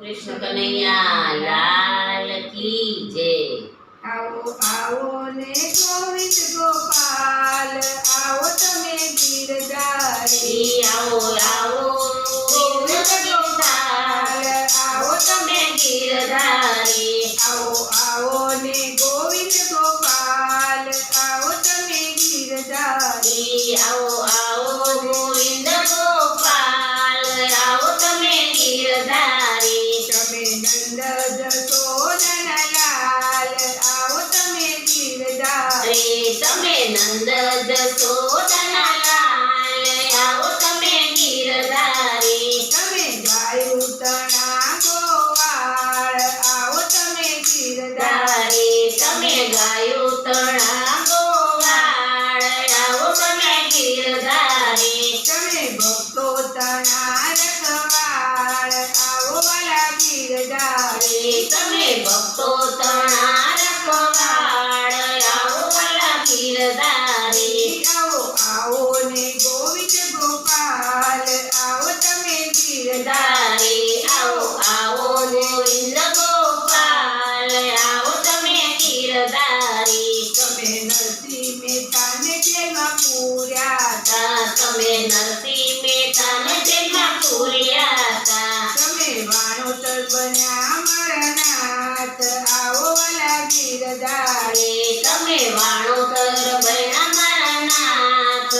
કૃષ્ણ કનૈયા લાલ કી જય આવો આવો ને ગોવિંદ ગોપાલ આવો તમે ગીરધારી ઈ આવો આવો ગોવિંદ ગોપાલ આવો તમે ગીરધારી આવો આવો ને ગોવિંદ ગોપાલ આવો તમે ગીરધારી ઈ આવો આવો ગોવિંદ ગોપાલ આવો તમે ગીરધારી રે તમે નંદ જશોદના લાલ આવો તમે ગીરધારી. તમે ગાયું તણા ગોવાળ આવો તમે ગીરધારી. ધારી તમે ગાયો તણા ગોવાળ આવો તમે ગીરધારી. તમે ભક્તો તણા રખવાળ આવો વાલા ગીરધારી. તમે ભક્તો તણા રખવાળ વાલા આવો આવો ને ગોવિંદ ગોપાલ આવો તમે ગીરધારી. આવો આવો ને ગોવિંદ ગોપાલ આવો તમે ગીરધારી. તમે નરસિંહ મહેતાને જેમાં પૂર્યા હતા. તમે નરસિંહ મહેતાને જેમાં પૂર્યા હતા. તમે વાણોતર બન્યા મારા નાથ. આવો વાલા તારે તમે વાણોતર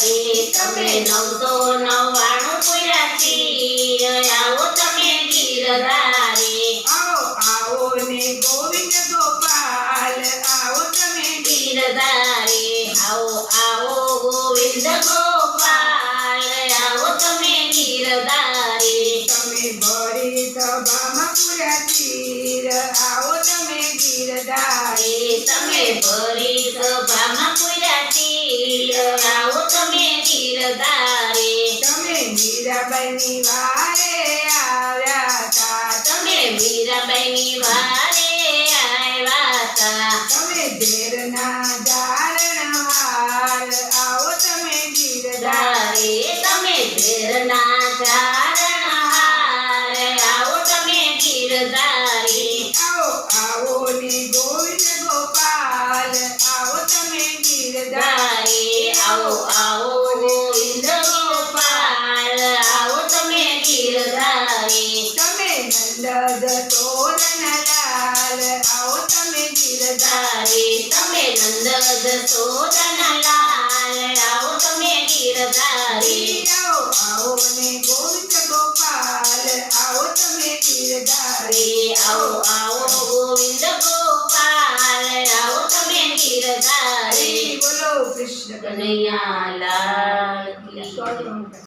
તમે તમે નવસો નવ્વાણું પૂરા આવો તમે ગીરધારી. આવો આવો ને ગોવિંદ ગોપાલ આવો તમે ગીરધારી. આવો આવો ગોવિંદ ગોપાલ આવો તમે ગીરધારી. તમે ભરી સભામાં આવો તમે ગીરધારી. તમે ભરી આવો તમે ગીરધારી તમે મીરાબાઈની વારે આવ્યા હતા તમે મીરાબાઈની વારે જશોદના લાલ આવો તમે ગીરધારી. આવો આવો આવો ને ગોવિંદ ગીરધારી બોલો કૃષ્ણ કનૈયા લાલ